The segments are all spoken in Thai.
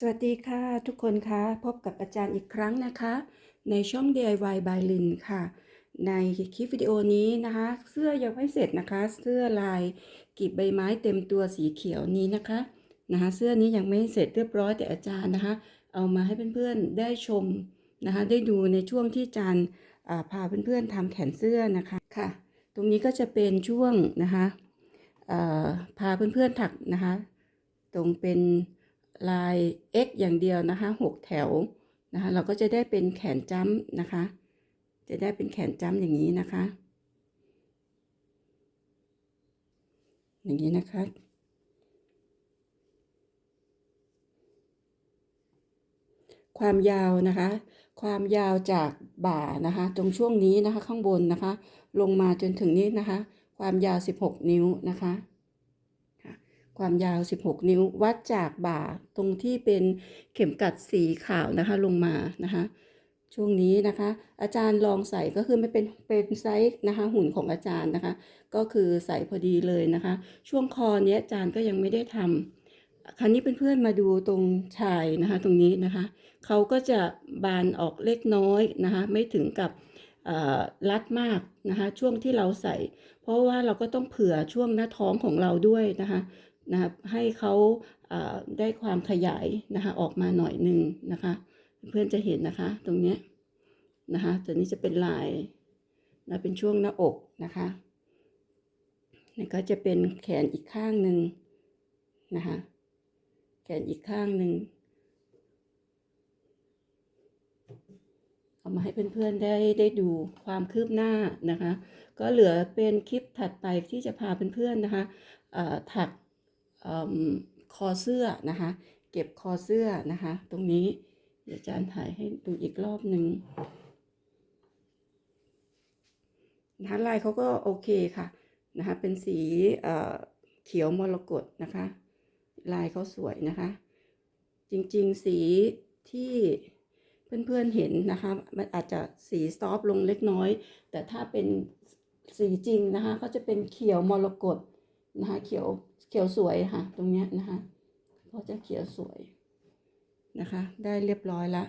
สวัสดีค่ะทุกคนคะพบกับอาจารย์อีกครั้งนะคะ ในช่อง DIY by Lin ค่ะ ในคลิปวิดีโอนี้นะคะ เสื้อยังไม่เสร็จนะคะ เสื้อลายกีบใบไม้เต็มตัวสีเขียวนี้นะคะนะคะเสื้อนี้ยังไม่เสร็จเรียบร้อยแต่อาจารย์นะคะ เอามาให้เพื่อนๆได้ชมนะคะ ได้ดูในช่วงที่อาจารย์พาเพื่อนๆทำแขนเสื้อนะคะค่ะ ตรงนี้ก็จะเป็นช่วงนะคะเอ่อพาเพื่อนๆถักนะคะ ตรงเป็น ลาย X อย่างเดียวนะคะหกแถวนะคะเราก็จะได้เป็นแขนจ้ำนะคะ จะได้เป็นแขนจ้ำอย่างนี้นะคะ อย่างนี้นะคะความยาวนะคะ ความยาวจากบ่านะคะ ตรงช่วงนี้นะคะ ข้างบนนะคะ ลงมาจนถึงนี้นะคะ ความยาว 16 นิ้วนะคะ ความยาว 16 นิ้ว วัดจากบ่าตรงที่เป็นเข็มกัดสีขาวนะคะลงมานะคะ ช่วงนี้นะคะ อาจารย์ลองใส่ก็คือไม่เป็นเป็นไซส์นะคะ หุ่นของอาจารย์นะคะ ก็คือใส่พอดีเลยนะคะ ช่วงคอเนี้ยอาจารย์ก็ยังไม่ได้ทำคราวนี้เพื่อนๆมาดูตรงชายนะคะ ตรงนี้นะคะเขาก็จะบานออกเล็กน้อยนะคะ ไม่ถึงกับรัดมากนะคะ ช่วงที่เราใส่ เพราะว่าเราก็ต้องเผื่อช่วงหน้าท้องของเราด้วยนะคะ นะครับให้เขาได้ความขยายนะคะออกมาหน่อยหนึ่งนะคะ เพื่อนจะเห็นนะคะตรงเนี้ยนะคะตัวนี้จะเป็นลายนะเป็นช่วงหน้าอกนะคะนี่ก็จะเป็นแขนอีกข้างหนึ่งนะคะแขนอีกข้างหนึ่งเอามาให้เพื่อนๆได้ได้ดูความคืบหน้านะคะ ก็เหลือเป็นคลิปถัดไปที่จะพาเพื่อนๆนะคะถัก คอเสื้อนะคะ เก็บคอเสื้อนะคะ ตรงนี้เดี๋ยวอาจารย์ถ่ายให้ดูอีกรอบหนึ่งนะคะลายเขาก็โอเคค่ะนะคะ เป็นสีเขียวมรกตนะคะ ลายเขาสวยนะคะ จริงๆสีที่เพื่อนๆเห็นนะคะ มันอาจจะสีซอฟลงเล็กน้อย แต่ถ้าเป็นสีจริงนะคะ ก็จะเป็นเขียวมรกตนะคะ เขียว เขียวสวยค่ะ ตรงเนี้ยนะคะก็จะเขียวสวยนะคะ ได้เรียบร้อยละ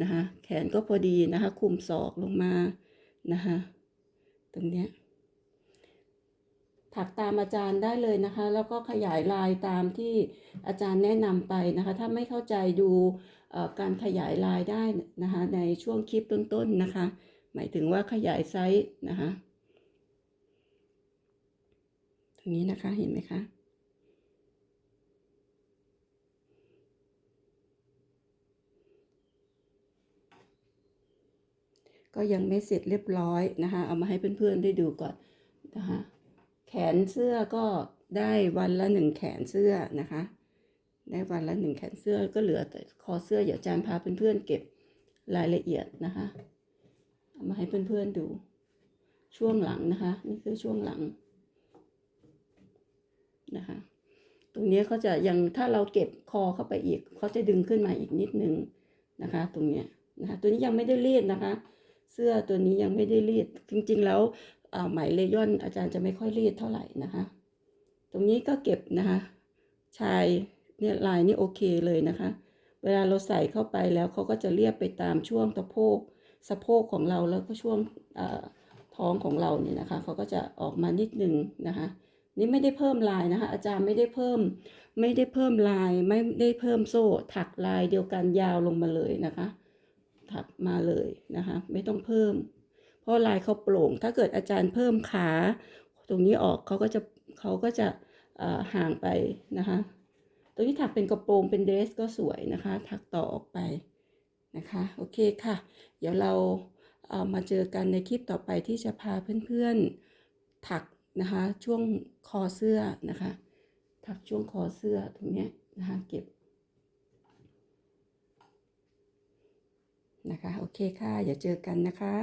นะคะแขนก็พอดีนะคะคุมศอกลงมานะคะตรงเนี้ยถักตามอาจารย์ได้เลยนะคะ แล้วก็ขยายลายตามที่อาจารย์แนะนำไปนะคะ ถ้าไม่เข้าใจดูการขยายลายได้นะคะ ในช่วงคลิปต้นๆนะคะ หมายถึงว่าขยายไซส์นะคะ ตรงนี้นะคะเห็นไหมคะก็ยังไม่เสร็จเรียบร้อยนะคะเอามาให้เพื่อนๆได้ดูก่อนนะคะแขนเสื้อก็ได้วันละหนึ่งแขนเสื้อนะคะได้วันละหนึ่งแขนเสื้อก็เหลือแต่คอเสื้อเดี๋ยวอาจารย์พาเพื่อนๆเก็บรายละเอียดนะคะเอามาให้เพื่อนๆดูช่วงหลังนะคะ นี่คือช่วงหลัง นะคะ ตรงนี้เขาจะยังถ้าเราเก็บคอเข้าไปอีกเขาจะดึงขึ้นมาอีกนิดนึงนะคะ ตรงเนี้ยนะคะตัวนี้ยังไม่ได้รีดนะคะ เสื้อตัวนี้ยังไม่ได้รีด จริงๆแล้วไหมเลยอนอาจารย์จะไม่ค่อยรีดเท่าไหร่นะคะ ตรงนี้ก็เก็บนะคะ ชายเนี่ยลายนี่โอเคเลยนะคะ เวลาเราใส่เข้าไปแล้วเขาก็จะเรียบไปตามช่วงตะโพกสะโพกของเราแล้วก็ช่วงท้องของเราเนี่ยนะคะเขาก็จะออกมานิดนึงนะคะ นี่ไม่ได้เพิ่มลายนะคะ อาจารย์ไม่ได้เพิ่ม ไม่ได้เพิ่มลายไม่ได้เพิ่มโซ่ ถักลายเดียวกันยาวลงมาเลยนะคะ ถักมาเลยนะคะ ไม่ต้องเพิ่ม เพราะลายเขาโปร่ง ถ้าเกิดอาจารย์เพิ่มขา ตรงนี้ออกเขาก็จะเขาก็จะห่างไปนะคะ ตรงนี้ถักเป็นกระโปรงเป็นเดรสก็สวยนะคะ ถักต่อออกไปนะคะ โอเคค่ะ เดี๋ยวเราเอามาเจอกันในคลิปต่อไปที่จะพาเพื่อนๆถัก นะคะ ช่วงคอเสื้อนะคะ ถักช่วงคอเสื้อตรงนี้นะคะ เก็บนะคะ โอเคค่ะ อย่าเจอกันนะคะ